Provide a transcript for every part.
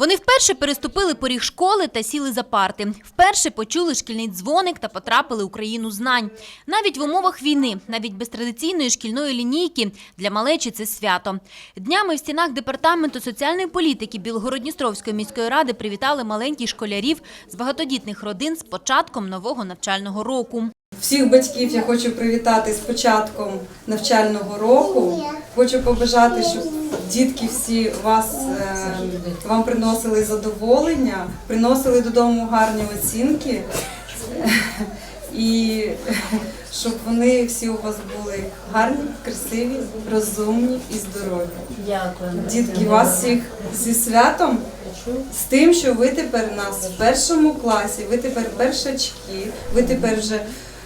Вони вперше переступили поріг школи та сіли за парти. Вперше почули шкільний дзвоник та потрапили у країну знань. Навіть в умовах війни, навіть без традиційної шкільної лінійки для малечі це свято. Днями в стінах департаменту соціальної політики Білгородністровської міської ради привітали маленьких школярів з багатодітних родин з початком нового навчального року. Всіх батьків я хочу привітати з початком навчального року. Хочу побажати, щоб дітки всі вас е, вам приносили задоволення, приносили додому гарні оцінки. І щоб вони всі у вас були гарні, красиві, розумні і здорові. Дякую. Дітки, вас всіх зі святом, з тим, що ви тепер у нас в першому класі, ви тепер першачки, ви тепер вже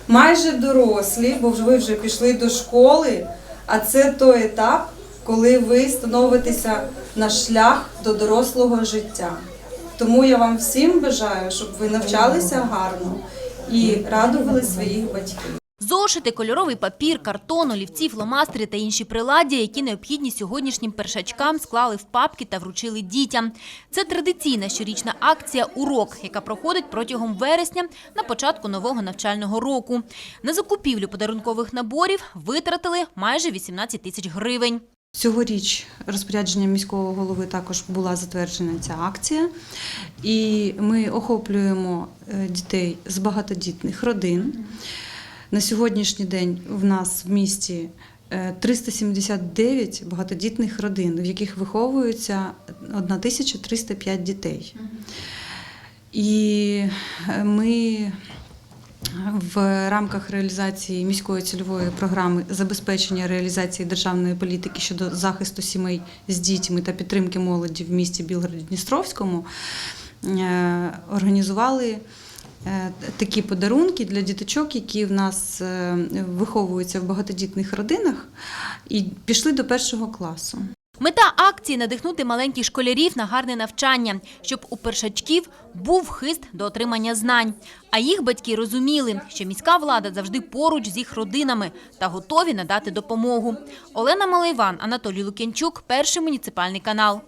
майже дорослі, бо вже ви вже пішли до школи, а це той етап, коли ви становитеся на шлях до дорослого життя. Тому я вам всім бажаю, щоб ви навчалися гарно і радували своїх батьків. Зошити, кольоровий папір, картон, олівці, фломастери та інші приладдя, які необхідні сьогоднішнім першачкам, склали в папки та вручили дітям. Це традиційна щорічна акція «Урок», яка проходить протягом вересня на початку нового навчального року. На закупівлю подарункових наборів витратили майже 18 тисяч гривень. Цьогоріч розпорядженням міського голови також була затверджена ця акція, і ми охоплюємо е, дітей з багатодітних родин. На сьогоднішній день в нас в місті е, 379 багатодітних родин, в яких виховується 1305 дітей. І е, ми в рамках реалізації міської цільової програми забезпечення реалізації державної політики щодо захисту сімей з дітьми та підтримки молоді в місті Білгород-Дністровському е, організували е, такі подарунки для діточок, які в нас е, виховуються в багатодітних родинах, і пішли до першого класу. Мета акції – надихнути маленьких школярів на гарне навчання, щоб у першачків був хист до отримання знань. А їх батьки розуміли, що міська влада завжди поруч з їх родинами та готові надати допомогу. Олена Малайван, Анатолій Лук'янчук, Перший муніципальний канал.